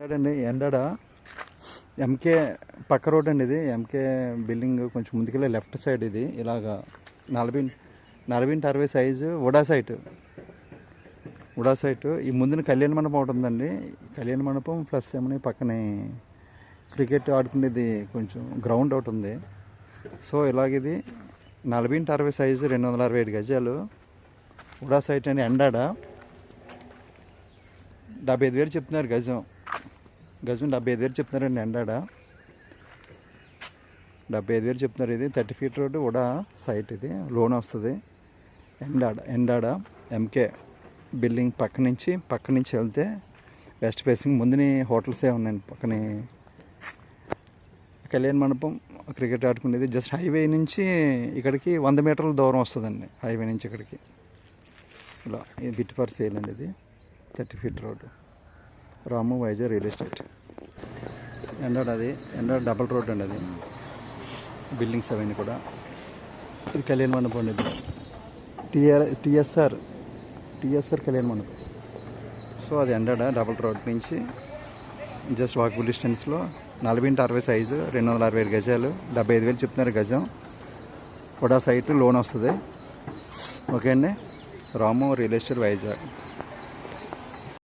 ఎండాడండి ఎండడ? MK పక్క road అండి ఇది. ఎంకే బిల్డింగ్ కొంచెం ముందుకెళ్ళి లెఫ్ట్ సైడ్ ఇది. ఇలాగా నలభై నలభై ఇంటి అరవై size UDA site. UDA site. ఈ ముందున కళ్యాణ మండపం ఒకటి ఉందండి. కళ్యాణ మండపం ప్లస్ ఏమని పక్కనే క్రికెట్ ఆడుకునేది కొంచెం గ్రౌండ్ ఒకటి ఉంది. సో ఇలాగిది నలభై ఇంటి అరవై సైజు రెండు వందల అరవై ఐదు గజాలు. ఉడా సైట్ అని ఎండాడ? డెబ్బై ఐదు వేలు చెప్తున్నారు గజం. గజం డెబ్బై ఐదు వేలు చెప్తున్నారండి ఎండాడ. డెబ్బై ఐదు వేలు చెప్తున్నారు ఇది. థర్టీ ఫీట్ రోడ్డు కూడా సైట్ ఇది. లోన్ వస్తుంది. ఎండాడ ఎండాడ ఎంకే బిల్డింగ్ పక్క నుంచి పక్క నుంచి వెళ్తే వెస్ట్ ఫేసింగ్ ముందుని హోటల్సే ఉన్నాయండి పక్కనే. కళ్యాణ మండపం క్రికెట్ ఆడుకునేది. జస్ట్ హైవే నుంచి ఇక్కడికి వంద మీటర్ల దూరం వస్తుందండి హైవే నుంచి ఇక్కడికి. ఇలా ఇది బిట్ ఫర్ సేల్ అండి ఇది thirty feet road. Ramu Vizag real estate. Endada అది ఎండాడు డబల్ రోడ్ అండి అది. బిల్డింగ్స్ అవన్నీ కూడా. ఇది కళ్యాణ మండపం అండి టీఆర్ టిఆర్ టిఎస్ఆర్ టిఎస్ఆర్ కళ్యాణ మండపం. సో అది ఎండాడ డబల్ రోడ్ నుంచి జస్ట్ వాకబుల్ డిస్టెన్స్లో నలభై ఇంటి అరవై సైజు రెండు వందల అరవై ఐదు గజాలు డెబ్బై ఐదు వేలు చెప్తున్నారు గజం. కూడా సైట్ లోన్ వస్తుంది. ఓకే అండి. రాము రియల్ ఎస్టేట్ వైజాగ్